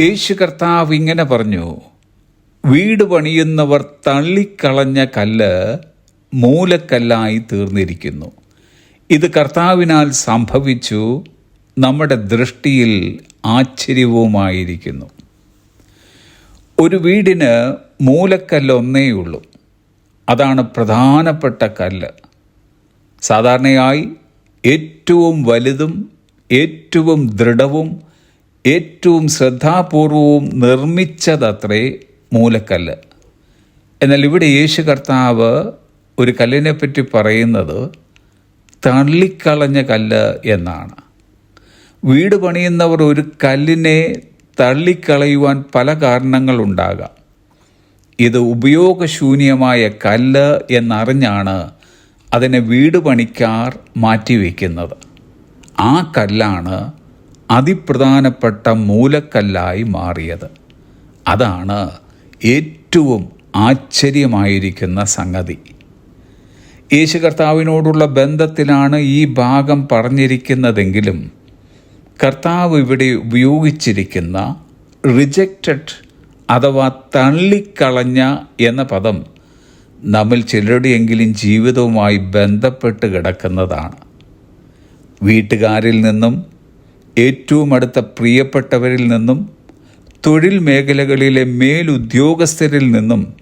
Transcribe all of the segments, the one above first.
യേശു കർത്താവ് ഇങ്ങനെ പറഞ്ഞു വീട് പണിയുന്നവർ തള്ളിക്കളഞ്ഞ കല്ല് മൂലക്കല്ലായി തീർന്നിരിക്കുന്നു. ഇത് കർത്താവിനാൽ സംഭവിച്ചു നമ്മുടെ ദൃഷ്ടിയിൽ ആശ്ചര്യവുമായിരിക്കുന്നു. ഒരു വീടിന് മൂലക്കല്ലൊന്നേയുള്ളൂ അതാണ് പ്രധാനപ്പെട്ട കല്ല്. സാധാരണയായി ഏറ്റവും വലുതും ഏറ്റവും ദൃഢവും ഏറ്റവും ശ്രദ്ധാപൂർവവും നിർമ്മിച്ചതത്രേ മൂലക്കല്ല്. എന്നാൽ ഇവിടെ യേശു കർത്താവ് ഒരു കല്ലിനെ പറ്റി പറയുന്നത് തള്ളിക്കളഞ്ഞ കല്ല് എന്നാണ്. വീട് പണിയുന്നവർ ഒരു കല്ലിനെ തള്ളിക്കളയുവാൻ പല കാരണങ്ങളുണ്ടാകാം ഇത് ഉപയോഗശൂന്യമായ കല്ല് എന്നറിഞ്ഞാണ് അതിനെ വീട് പണിക്കാർ മാറ്റിവെക്കുന്നത്. ആ കല്ലാണ് അതിപ്രധാനപ്പെട്ട മൂലക്കല്ലായി മാറിയത്. അതാണ് ഏറ്റവും ആശ്ചര്യമായിരിക്കുന്ന സംഗതി. യേശു കർത്താവിനോടുള്ള ബന്ധത്തിലാണ് ഈ ഭാഗം പറഞ്ഞിരിക്കുന്നതെങ്കിലും കർത്താവ് ഇവിടെ ഉപയോഗിച്ചിരിക്കുന്ന റിജക്റ്റഡ് അഥവാ തള്ളിക്കളഞ്ഞ എന്ന പദം നമ്മിൽ ചിലരുടെയെങ്കിലും ജീവിതവുമായി ബന്ധപ്പെട്ട് കിടക്കുന്നതാണ്. വീട്ടുകാരിൽ നിന്നും ഏറ്റവും അടുത്ത പ്രിയപ്പെട്ടവരിൽ നിന്നും തൊഴിൽ മേഖലകളിലെ മേലുദ്യോഗസ്ഥരിൽ നിന്നും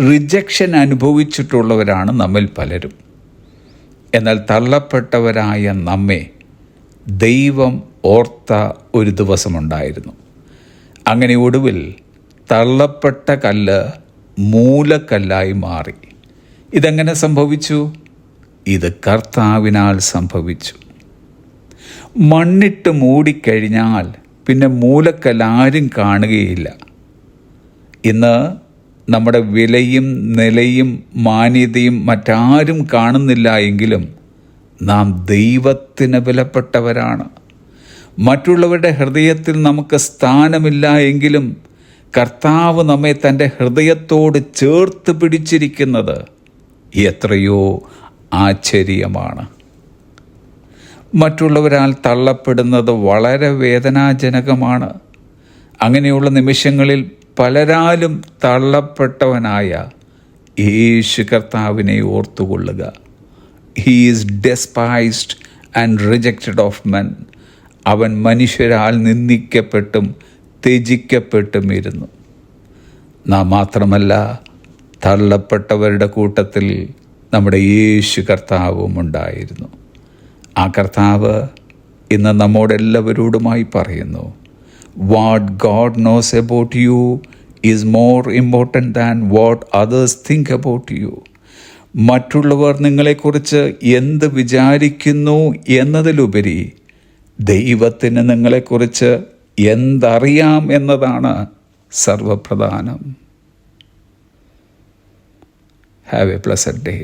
റിജക്ഷൻ അനുഭവിച്ചിട്ടുള്ളവരാണ് നമ്മിൽ പലരും. എന്നാൽ തള്ളപ്പെട്ടവരായ നമ്മെ ദൈവം ഓർത്ത ഒരു ദിവസമുണ്ടായിരുന്നു. അങ്ങനെ ഒടുവിൽ തള്ളപ്പെട്ട കല്ല് മൂലക്കല്ലായി മാറി. ഇതെങ്ങനെ സംഭവിച്ചു? ഇത് കർത്താവിനാൽ സംഭവിച്ചു. മണ്ണിട്ട് മൂടിക്കഴിഞ്ഞാൽ പിന്നെ മൂലക്കല്ല് ആരും കാണുകയില്ല. ഇന്ന് നമ്മുടെ വിലയും നിലയും മാന്യതയും മറ്റാരും കാണുന്നില്ല എങ്കിലും നാം ദൈവത്തിന് വിലപ്പെട്ടവരാണ്. മറ്റുള്ളവരുടെ ഹൃദയത്തിൽ നമുക്ക് സ്ഥാനമില്ല എങ്കിലും കർത്താവ് നമ്മെ തന്റെ ഹൃദയത്തോട് ചേർത്ത് പിടിച്ചിരിക്കുന്നത് എത്രയോ ആശ്ചര്യമാണ്. മറ്റുള്ളവരാൽ തള്ളപ്പെടുന്നത് വളരെ വേദനാജനകമാണ്. അങ്ങനെയുള്ള നിമിഷങ്ങളിൽ പലരാലും തള്ളപ്പെട്ടവനായ യേശു കർത്താവിനെ ഓർത്തുകൊള്ളുക. He is despised and rejected of men അവൻ മനുഷ്യരാൽ നിന്ദിക്കപ്പെട്ടും ത്യജിക്കപ്പെട്ടും ഇരുന്നു നാം മാത്രമല്ല തള്ളപ്പെട്ടവരുടെ കൂട്ടത്തിൽ നമ്മുടെ യേശു കർത്താവും ഉണ്ടായിരുന്നു ആ കർത്താവ് ഇന്ന് നമ്മോടെല്ലാവരോടുമായി പറയുന്നു what God knows about you is more important than what others think about you മറ്റുള്ളവർ നിങ്ങളെക്കുറിച്ച് എന്ത് വിചാരിക്കുന്നു എന്നതിലുപരി ദൈവത്തിന് നിങ്ങളെക്കുറിച്ച് എന്തറിയാം എന്നതാണ് സർവപ്രധാനം. Have a blessed day